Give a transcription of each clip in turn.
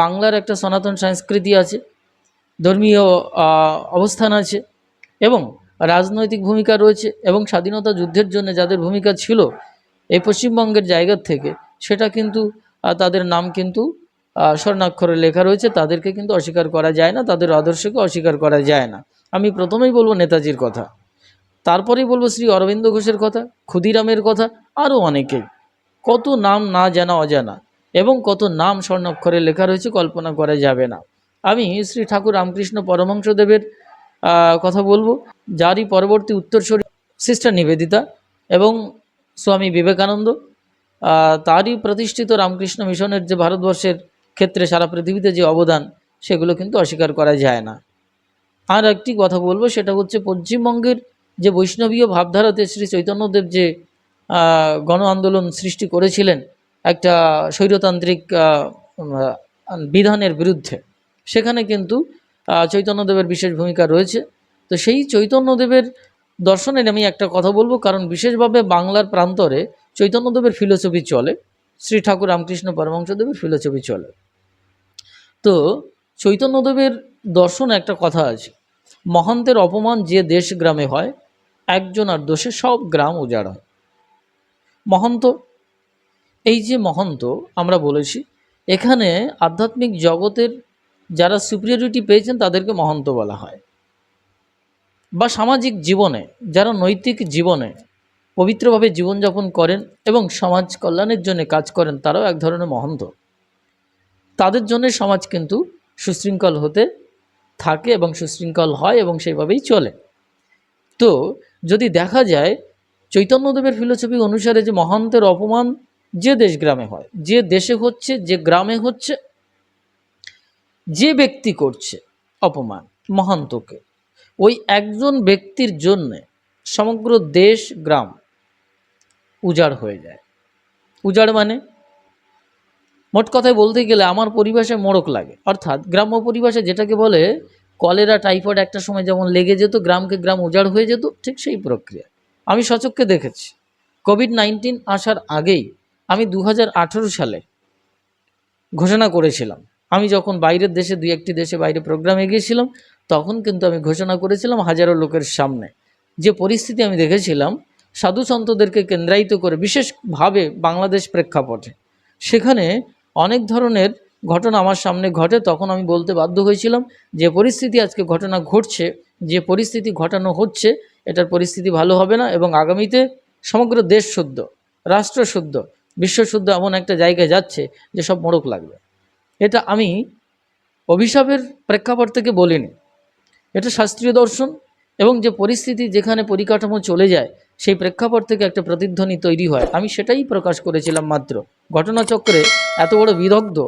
বাংলার একটা সনাতন সংস্কৃতি আছে, ধর্মীয় অবস্থান আছে এবং রাজনৈতিক ভূমিকা রয়েছে এবং স্বাধীনতা যুদ্ধের জন্য যাদের ভূমিকা ছিল এই পশ্চিমবঙ্গের জায়গার থেকে সেটা কিন্তু তাদের নাম কিন্তু স্বর্ণাক্ষরে লেখা রয়েছে, তাদেরকে কিন্তু অস্বীকার করা যায় না, তাদের আদর্শকে অস্বীকার করা যায় না। আমি প্রথমেই বলব নেতাজির কথা। তারপরেই বলব শ্রী অরবিন্দ ঘোষের কথা, ক্ষুদিরামের কথা আরও অনেকেই। কত নাম না জানা অজানা। এবং কত নাম স্বর্ণাক্ষরে লেখা রয়েছে, কল্পনা করা যাবে না। আমি শ্রী ঠাকুর রামকৃষ্ণ পরমহংসদেবের কথা বলব। যারই পরবর্তী উত্তরসূরি সিস্টার নিবেদিতা এবং স্বামী বিবেকানন্দ তারই প্রতিষ্ঠিত রামকৃষ্ণ মিশনের যে ভারতবর্ষের ক্ষেত্রে সারা পৃথিবীতে যে অবদান, সেগুলো কিন্তু অস্বীকার করা যায় না। আর একটি কথা বলব, সেটা হচ্ছে পশ্চিমবঙ্গের যে বৈষ্ণবীয় ভাবধারাতে শ্রী চৈতন্যদেব যে গণ আন্দোলন সৃষ্টি করেছিলেন একটা স্বৈরতান্ত্রিক বিধানের বিরুদ্ধে। সেখানে কিন্তু চৈতন্যদেবের বিশেষ ভূমিকা রয়েছে। তো সেই চৈতন্যদেবের দর্শনের আমি একটা কথা বলব, কারণ বিশেষভাবে বাংলার প্রান্তরে চৈতন্যদেবের ফিলোসফি চলে, শ্রী ঠাকুর রামকৃষ্ণ পরমহংসদেবের ফিলোসফি চলে। তো চৈতন্যদেবের দর্শন একটা কথা আছে, মহান্তের অপমান যে দেশ গ্রামে হয়, একজন আর দোষে সব গ্রাম উজাড় হয়। মহন্ত এই যে মহন্ত, আমরা বলেছি, এখানে আধ্যাত্মিক জগতের যারা সুপিরিয়রিটি পেয়েছেন তাদেরকে মহন্ত বলা হয়। বা সামাজিক জীবনে, যারা নৈতিক জীবনে পবিত্রভাবে জীবনযাপন করেন এবং সমাজ কল্যাণের জন্য কাজ করেন, তারাও এক ধরনের মহন্ত। তাদের জন্য সমাজ কিন্তু সুশৃঙ্খল হতে থাকে এবং সুশৃঙ্খল হয় এবং সেইভাবেই চলে। তো যদি দেখা যায়, চৈতন্যদেবের ফিলোসফি অনুসারে যে মহান্তের অপমান যে দেশ গ্রামে হয়, যে দেশে হচ্ছে, যে গ্রামে হচ্ছে, যে ব্যক্তি করছে অপমান, মহান্তকে, ওই একজন ব্যক্তির জন্যে সমগ্র দেশ গ্রাম উজাড় হয়ে যায়। উজাড় মানে? মোট কথায় বলতে গেলে আমার পরিবেশে মোড়ক লাগে। অর্থাৎ গ্রাম্য পরিবেশে যেটাকে বলে, কলেরা, টাইফয়েড একটা সময় যেমন লেগে যেত, গ্রামকে গ্রাম উজাড় হয়ে যেত, ঠিক সেই প্রক্রিয়া। আমি সচক্ষে দেখেছি। কোভিড নাইন্টিন আসার আগেই আমি দু হাজার আঠেরো সালে ঘোষণা করেছিলাম। আমি যখন বাইরের দেশে, দুই একটি দেশে বাইরে প্রোগ্রামে গিয়েছিলাম, তখন কিন্তু আমি ঘোষণা করেছিলাম হাজারো লোকের সামনে। যে পরিস্থিতি আমি দেখেছিলাম, সাধু সন্তদেরকে কেন্দ্রায়িত করে, বিশেষভাবে বাংলাদেশ প্রেক্ষাপটে, সেখানে অনেক ধরনের ঘটনা আমার সামনে ঘটে, তখন আমি বলতে বাধ্য হয়েছিলাম যে পরিস্থিতি আজকে ঘটনা ঘটছে, যে পরিস্থিতি ঘটানো হচ্ছে, এটার পরিস্থিতি ভালো হবে না এবং আগামীতে সমগ্র দেশ শুদ্ধ, রাষ্ট্র শুদ্ধ বিশ্ব শুদ্ধ এমন একটা জায়গায় যাচ্ছে যে সব মোড়ক লাগবে। এটা আমি অভিশাপের প্রেক্ষাপট থেকে বলিনি। এটা শাস্ত্রীয় দর্শন এবং যে পরিস্থিতি যেখানে পরিকাঠামো চলে যায়, সেই প্রেক্ষাপট থেকে একটা প্রতিধ্বনি তৈরি হয়। আমি সেটাই প্রকাশ করেছিলাম মাত্র। ঘটনাচক্রে এত বড় বিদগ্ধ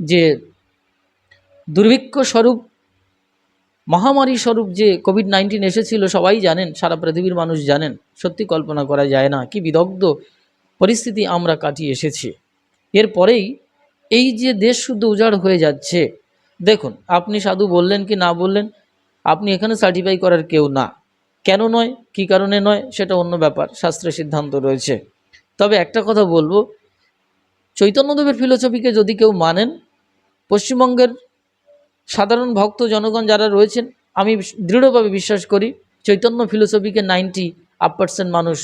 যে দুর্ভিক্ষ স্বরূপ, মহামারী স্বরূপ যে কোভিড নাইন্টিন এসেছিল, সবাই জানেন, সারা পৃথিবীর মানুষ জানেন। সত্যি কল্পনা করা যায় না। কি বিদগ্ধ পরিস্থিতি আমরা কাটিয়ে এসেছি। এরপরেই এই যে দেশ শুদ্ধ উজাড় হয়ে যাচ্ছে, দেখুন, আপনি সাধু বললেন কি না বললেন, আপনি এখানে সার্টিফাই করার কেউ না। কেন নয়? কি কারণে নয়? সেটা অন্য ব্যাপার, শাস্ত্রের সিদ্ধান্ত রয়েছে। তবে একটা কথা বলব, চৈতন্যদেবের ফিলোসফিকে যদি কেউ মানেন, পশ্চিমবঙ্গের সাধারণ ভক্ত জনগণ যারা রয়েছেন, আমি দৃঢ়ভাবে বিশ্বাস করি, চৈতন্য ফিলোসফিকে নাইনটি আপ পার্সেন্ট মানুষ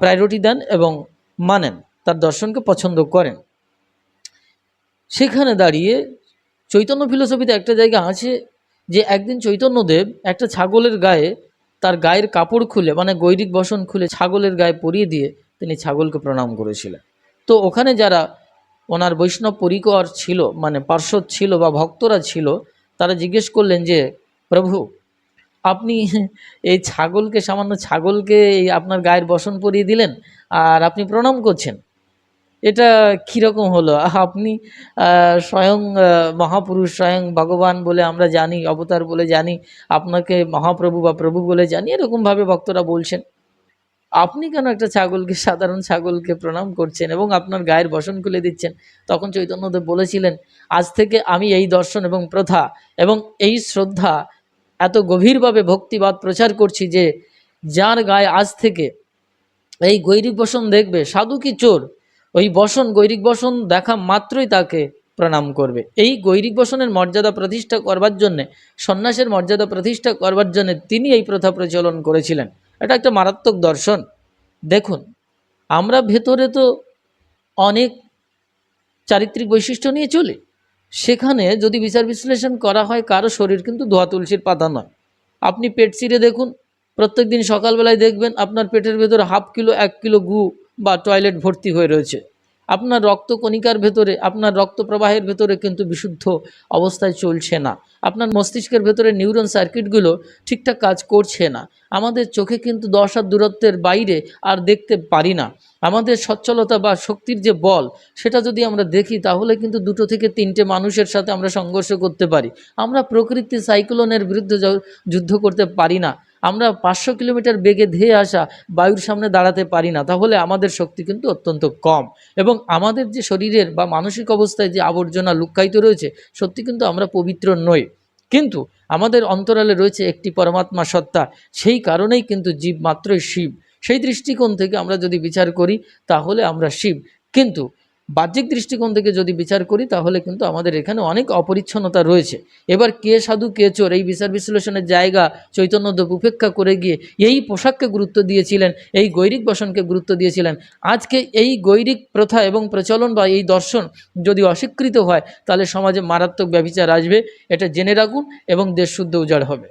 প্রায়োরিটি দেন এবং মানেন, তার দর্শনকে পছন্দ করেন। সেখানে দাঁড়িয়ে চৈতন্য ফিলোসফিতে একটা জায়গা আছে যে একদিন চৈতন্যদেব একটা ছাগলের গায়ে তার গায়ের কাপড় খুলে মানে গৈরিক বসন খুলে ছাগলের গায়ে পরিয়ে দিয়ে তিনি ছাগলকে প্রণাম করেছিলেন। তো ওখানে যারা ওনার বৈষ্ণব পরিকর ছিল মানে পার্শ্বদ ছিল বা ভক্তরা ছিল, তারা জিজ্ঞেস করলেন যে, প্রভু আপনি এই ছাগলকে, সামান্য ছাগলকে আপনার গায়ের বসন পরিয়ে দিলেন আর আপনি প্রণাম করছেন। এটা কীরকম হলো? আপনি স্বয়ং মহাপুরুষ, স্বয়ং ভগবান বলে আমরা জানি, অবতার বলে জানি, আপনাকে মহাপ্রভু বা প্রভু বলে জানি, এরকমভাবে ভক্তরা বলছেন। আপনি কেন একটা ছাগলকে, সাধারণ ছাগলকে প্রণাম করছেন এবং আপনার গায়ের বসন খুলে দিচ্ছেন? তখন চৈতন্যদেব বলেছিলেন, আজ থেকে আমি এই দর্শন এবং প্রথা এবং এই শ্রদ্ধা এত গভীরভাবে ভক্তিবাদ প্রচার করছি যে যার গায়ে আজ থেকে এই গৈরিক বসন দেখবে, সাধু কি চোর? ওই বসন, গৈরিক বসন দেখা মাত্রই তাকে প্রণাম করবে। এই গৈরিক বসনের মর্যাদা প্রতিষ্ঠা করবার জন্যে, সন্ন্যাসের মর্যাদা প্রতিষ্ঠা করবার জন্যে তিনি এই প্রথা প্রচলন করেছিলেন। এটা একটা মারাত্মক দর্শন। দেখুন, আমরা ভেতরে তো অনেক চারিত্রিক বৈশিষ্ট্য নিয়ে চলি। সেখানে যদি বিচার বিশ্লেষণ করা হয়, কারও শরীর কিন্তু ধোয়া তুলসীর পাতা নয়। আপনি পেট চিরে দেখুন। প্রত্যেক দিন সকালবেলায় দেখবেন আপনার পেটের ভেতর হাফ কিলো, এক কিলো গু বা টয়লেট ভর্তি হয়ে রয়েছে। আপনার রক্ত কণিকার ভেতরে, আপনার রক্ত প্রবাহের ভেতরে কিন্তু বিশুদ্ধ অবস্থায় চলছে না। আপনার মস্তিষ্কের ভেতরে নিউরন সার্কিটগুলো ঠিকঠাক কাজ করছে না। আমাদের চোখে কিন্তু দশ হাত দূরত্বের বাইরে আর দেখতে পারি না। আমাদের সচ্ছলতা বা শক্তির যে বল, সেটা যদি আমরা দেখি, তাহলে কিন্তু দুটো থেকে তিনটে মানুষের সাথে আমরা সংঘর্ষ করতে পারি। আমরা প্রকৃতি সাইক্লোনের বিরুদ্ধে যুদ্ধ করতে পারি না। আমরা পাঁচশো কিলোমিটার বেগে ধেয়ে আসা বায়ুর সামনে দাঁড়াতে পারি না, তাহলে আমাদের শক্তি কিন্তু অত্যন্ত কম। এবং আমাদের যে শরীরের বা মানসিক অবস্থায় যে আবর্জনা লুক্কায়িত রয়েছে, সত্যি কিন্তু আমরা পবিত্র নই। কিন্তু আমাদের অন্তরালে রয়েছে একটি পরমাত্মা সত্তা, সেই কারণেই কিন্তু জীব মাত্রই শিব। সেই দৃষ্টিকোণ থেকে আমরা যদি বিচার করি, তাহলে আমরা শিব। কিন্তু বাহ্যিক দৃষ্টিকোণ থেকে যদি বিচার করি, তাহলে কিন্তু আমাদের এখানে অনেক অপরিচ্ছন্নতা রয়েছে। এবার কে সাধু, কে চোর, এই বিচার বিশ্লেষণের জায়গা চৈতন্যদেব উপেক্ষা করে গিয়ে এই পোশাককে গুরুত্ব দিয়েছিলেন, এই গৈরিক বসনকে গুরুত্ব দিয়েছিলেন। আজকে এই গৈরিক প্রথা এবং প্রচলন বা এই দর্শন যদি অস্বীকৃত হয়, তাহলে সমাজে মারাত্মক ব্যবিচার আসবে। এটা জেনে রাখুন এবং দেশ শুদ্ধ উজাড় হবে।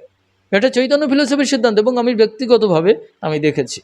এটা চৈতন্য ফিলোসফির সিদ্ধান্ত এবং আমি ব্যক্তিগতভাবে আমি দেখেছি।